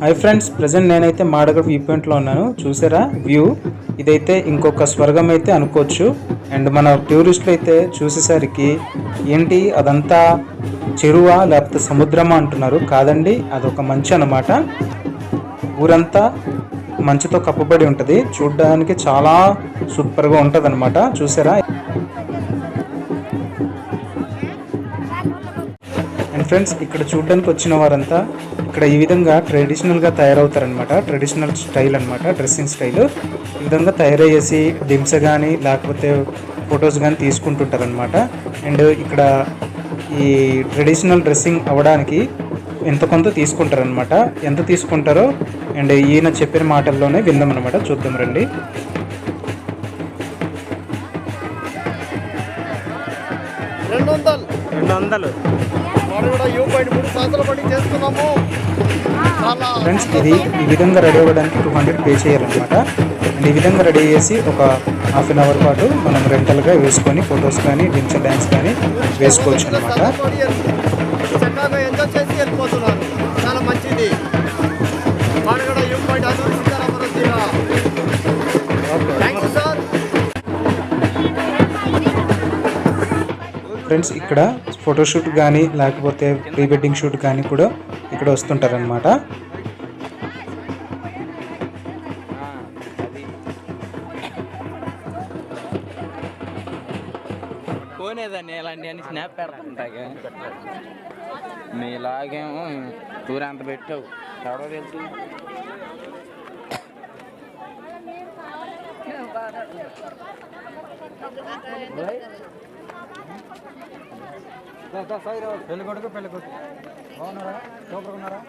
Hi friends present నేనైతే Madagada view పాయింట్లో ఉన్నాను. చూసారా? వ్యూ ఇదైతే ఇంకొక స్వర్గం అయితే అనుకోవచ్చు. అండ్ మన టూరిస్టులు అయితే చూసేసరికి ఏంటి? అదంతా చెరువా? లేకపోతే సముద్రమా అంటున్నారు. కాదండి అదొక మంచి అనమాట ఊరంతా మంచుతో కప్పబడి ఉంటుంది. చూడడానికి చాలా సూపర్గా ఉంటుంది అనమాట చూసారా? ఫ్రెండ్స్ ఇక్కడ చూడడానికి వచ్చిన వారంతా ఇక్కడ ఈ విధంగా ట్రెడిషనల్గా తయారవుతారనమాట ట్రెడిషనల్ స్టైల్ అనమాట డ్రెస్సింగ్ స్టైల్ ఈ విధంగా తయారయ్యేసి దింస కానీ లేకపోతే ఫొటోస్ కానీ తీసుకుంటుంటారనమాట అండ్ ఇక్కడ ఈ ట్రెడిషనల్ డ్రెస్సింగ్ అవ్వడానికి ఎంత కొంత తీసుకుంటారనమాట ఎంత తీసుకుంటారో అండ్ ఈయన చెప్పిన మాటల్లోనే విందాం అనమాట చూద్దాం రండి. రెండు వందలు. రెండు వందలు. మనం కూడా యూ పాయింట్ మూడు సంవత్సరాల పడి చేస్తున్నాము. చాలా ఫ్రెండ్స్ ఇది ఈ విధంగా రెడీ అవ్వడానికి టూ హండ్రెడ్ పే చేయాలన్నమాట. అండ్ ఈ విధంగా రెడీ చేసి ఒక హాఫ్ అన్ అవర్ పాటు మనం రెంటల్గా వేసుకొని ఫొటోస్ కానీ డించ డ్యాన్స్ కానీ వేసుకోవచ్చు అనమాట పడి చక్కగా ఎంజాయ్ చేసి వెళ్ళిపోతున్నారు. చాలా మంచిది. మనం కూడా యూ పాయింట్ అనుభవిస్తారా మన తీరా థ్యాంక్ యూ సార్ ఫ్రెండ్స్ ఇక్కడ ఫోటోషూట్ కానీ లేకపోతే ప్రీ వెడ్డింగ్ షూట్ కానీ కూడా ఇక్కడ వస్తుంటారనమాట పోనేదాన్ని ఇలాంటి అన్ని స్నాప్ పెడుతుంటాగా నీలాగేమో టూర్ అంత పెట్టావు. ఎవడో తెలుసు. పెళ్ళి కొడుకు పెళ్ళి కొడుకు. బాగున్నారా? సూపర్ ఉన్నారా?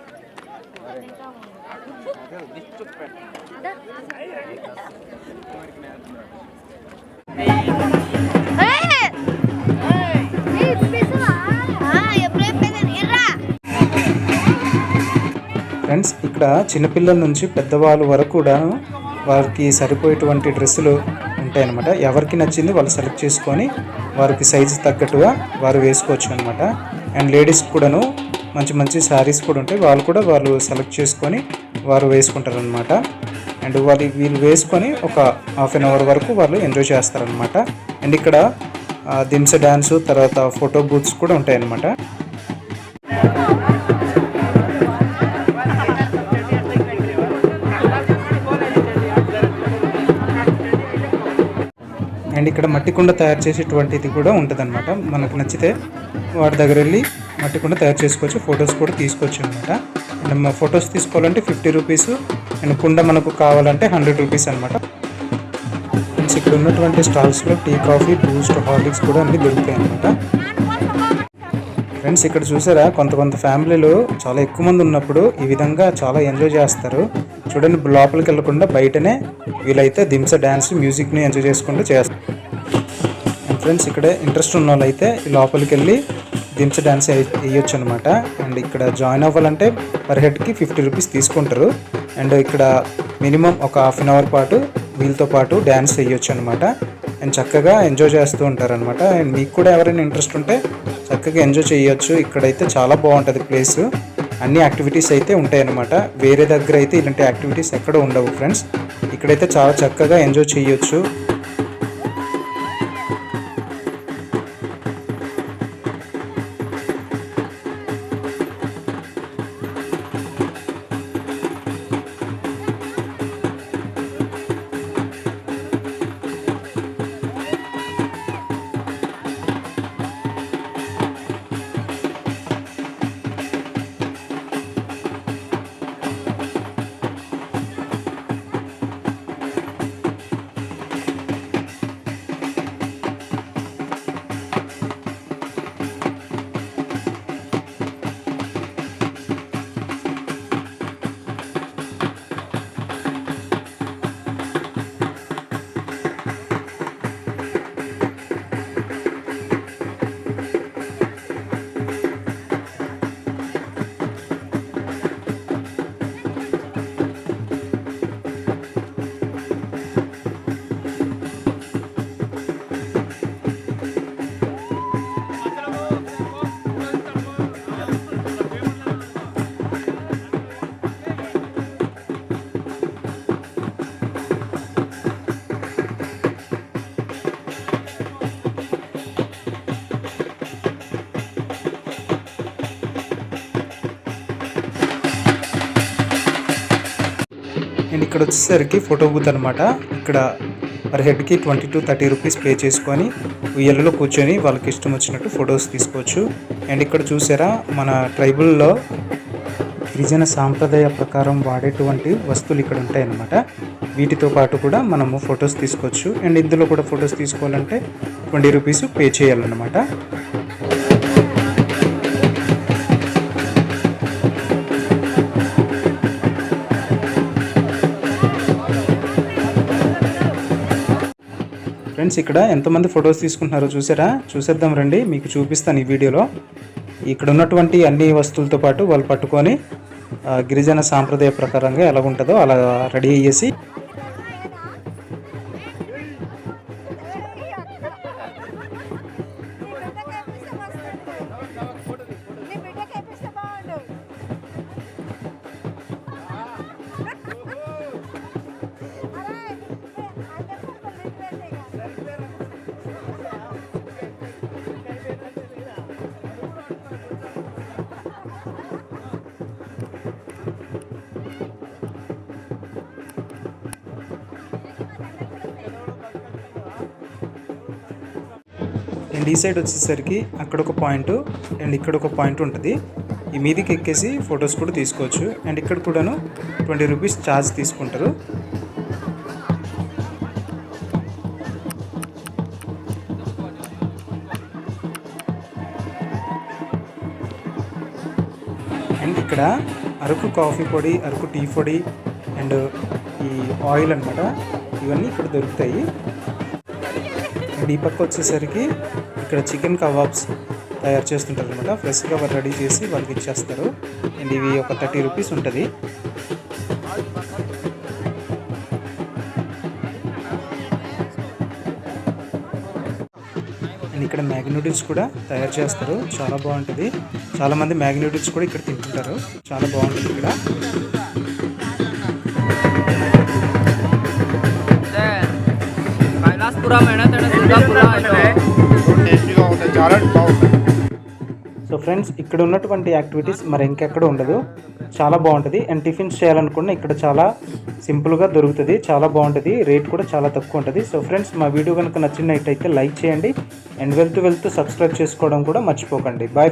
ఫ్రెండ్స్ ఇక్కడ చిన్నపిల్లల నుంచి పెద్దవాళ్ళ వరకు కూడా వారికి సరిపోయేటువంటి డ్రెస్సులు ఉంటాయన్నమాట. ఎవరికి నచ్చింది వాళ్ళు సెలెక్ట్ చేసుకొని వారికి సైజు తగ్గట్టుగా వారు వేసుకోవచ్చు అనమాట అండ్ లేడీస్ కూడాను మంచి మంచి శారీస్ కూడా ఉంటాయి. వాళ్ళు కూడా వాళ్ళు సెలెక్ట్ చేసుకొని వారు వేసుకుంటారు అనమాట అండ్ వాళ్ళు వీళ్ళు వేసుకొని ఒక హాఫ్ అన్ అవర్ వరకు వాళ్ళు ఎంజాయ్ చేస్తారనమాట అండ్ ఇక్కడ దిమ్స డ్యాన్సు తర్వాత ఫోటో బూత్స్ కూడా ఉంటాయన్నమాట. అండ్ ఇక్కడ మట్టి కుండ తయారు చేసేటువంటిది కూడా ఉంటుందన్నమాట. మనకు నచ్చితే వాటి దగ్గర వెళ్ళి మట్టి కుండ తయారు చేసుకోవచ్చు. ఫొటోస్ కూడా తీసుకోవచ్చు అనమాట అండ్ మా ఫొటోస్ తీసుకోవాలంటే ఫిఫ్టీ రూపీస్ అండ్ కుండ మనకు కావాలంటే హండ్రెడ్ రూపీస్ అనమాట ఇక్కడ ఉన్నటువంటి స్టాల్స్లో టీ కాఫీ బూస్ట్ హార్లిక్స్ కూడా అన్ని దొరుకుతాయి అనమాట ఫ్రెండ్స్ ఇక్కడ చూసారా? కొంత కొంత ఫ్యామిలీలు చాలా ఎక్కువ మంది ఉన్నప్పుడు ఈ విధంగా చాలా ఎంజాయ్ చేస్తారు. చూడండి లోపలికి వెళ్ళకుండా బయటనే వీళ్ళైతే దింస డ్యాన్స్ మ్యూజిక్ని ఎంజాయ్ చేసుకుంటూ చేస్తారు. అండ్ ఫ్రెండ్స్ ఇక్కడ ఇంట్రెస్ట్ ఉన్న వాళ్ళైతే లోపలికి వెళ్ళి దింస డ్యాన్స్ వేయొచ్చు అనమాట అండ్ ఇక్కడ జాయిన్ అవ్వాలంటే పర్ హెడ్కి ఫిఫ్టీ రూపీస్ తీసుకుంటారు. అండ్ ఇక్కడ మినిమం ఒక హాఫ్ అన్ అవర్ పాటు వీళ్ళతో పాటు డ్యాన్స్ వేయొచ్చు అనమాట అండ్ చక్కగా ఎంజాయ్ చేస్తూ ఉంటారనమాట. అండ్ మీకు కూడా ఎవరైనా ఇంట్రెస్ట్ ఉంటే చక్కగా ఎంజాయ్ చేయొచ్చు. ఇక్కడైతే చాలా బాగుంటుంది ప్లేస్ అన్ని యాక్టివిటీస్ అయితే ఉంటాయన్నమాట. వేరే దగ్గర అయితే ఇలాంటి యాక్టివిటీస్ ఎక్కడ ఉండవు ఫ్రెండ్స్ ఇక్కడైతే చాలా చక్కగా ఎంజాయ్ చేయొచ్చు. అండ్ ఇక్కడ వచ్చేసరికి ఫోటో బూత్ అనమాట ఇక్కడ per హెడ్కి twenty to thirty rupees pay చేసుకొని ఉయ్యలలో కూర్చొని వాళ్ళకి ఇష్టం వచ్చినట్టు ఫొటోస్ తీసుకోవచ్చు. అండ్ ఇక్కడ చూసారా మన ట్రైబుల్లో గిరిజన సాంప్రదాయ ప్రకారం వాడేటువంటి వస్తువులు ఇక్కడ ఉంటాయన్నమాట. వీటితో పాటు కూడా మనము ఫొటోస్ తీసుకోవచ్చు. అండ్ ఇందులో కూడా ఫొటోస్ తీసుకోవాలంటే ట్వంటీ రూపీస్ పే చేయాలన్నమాట. ఫ్రెండ్స్ ఇక్కడ ఎంతమంది ఫొటోస్ తీసుకుంటున్నారో చూసారా? చూసేద్దాం రండి మీకు చూపిస్తాను ఈ వీడియోలో. ఇక్కడ ఉన్నటువంటి అన్ని వస్తువులతో పాటు వాళ్ళు పట్టుకొని గిరిజన సాంప్రదాయ ప్రకారంగా ఎలా ఉంటుందో అలా రెడీ అయ్యేసి అండ్ ఈ సైడ్ వచ్చేసరికి అక్కడ ఒక పాయింట్ అండ్ ఇక్కడ ఒక పాయింట్ ఉంటుంది. ఈ మీదికి ఎక్కేసి ఫొటోస్ కూడా తీసుకోవచ్చు. అండ్ ఇక్కడ కూడాను ట్వంటీ రూపీస్ ఛార్జ్ తీసుకుంటారు. అండ్ ఇక్కడ అరకు కాఫీ పొడి అరకు టీ పొడి అండ్ ఈ ఆయిల్ అన్నమాట. ఇవన్నీ ఇక్కడ దొరుకుతాయి. అండ్ ఈ పక్క వచ్చేసరికి ఇక్కడ చికెన్ కబాబ్స్ తయారు చేస్తుంటారు అనమాట ఫ్రెష్గా రెడీ చేసి వాళ్ళకి ఇచ్చేస్తారు. అండ్ ఇవి ఒక థర్టీ రూపీస్ ఉంటుంది. అండ్ ఇక్కడ మ్యాగీ నూడిల్స్ కూడా తయారు చేస్తారు. చాలా బాగుంటుంది. చాలామంది మ్యాగీ నూడిల్స్ కూడా ఇక్కడ తింటుంటారు. చాలా బాగుంటుంది ఇక్కడ. కైలాసపురం అయినా చాలా బాగుంటుంది. సో ఫ్రెండ్స్ ఇక్కడ ఉన్నటువంటి యాక్టివిటీస్ మరి ఇంకెక్కడ ఉండదు. చాలా బాగుంటుంది. అండ్ టిఫిన్స్ చేయాలనుకున్న ఇక్కడ చాలా సింపుల్గా దొరుకుతుంది. చాలా బాగుంటుంది. రేట్ కూడా చాలా తక్కువ ఉంటుంది. సో ఫ్రెండ్స్ మా వీడియో కనుక నచ్చినట్టయితే లైక్ చేయండి. అండ్ వెళ్తూ వెళ్తూ సబ్స్క్రైబ్ చేసుకోవడం కూడా మర్చిపోకండి. బాయ్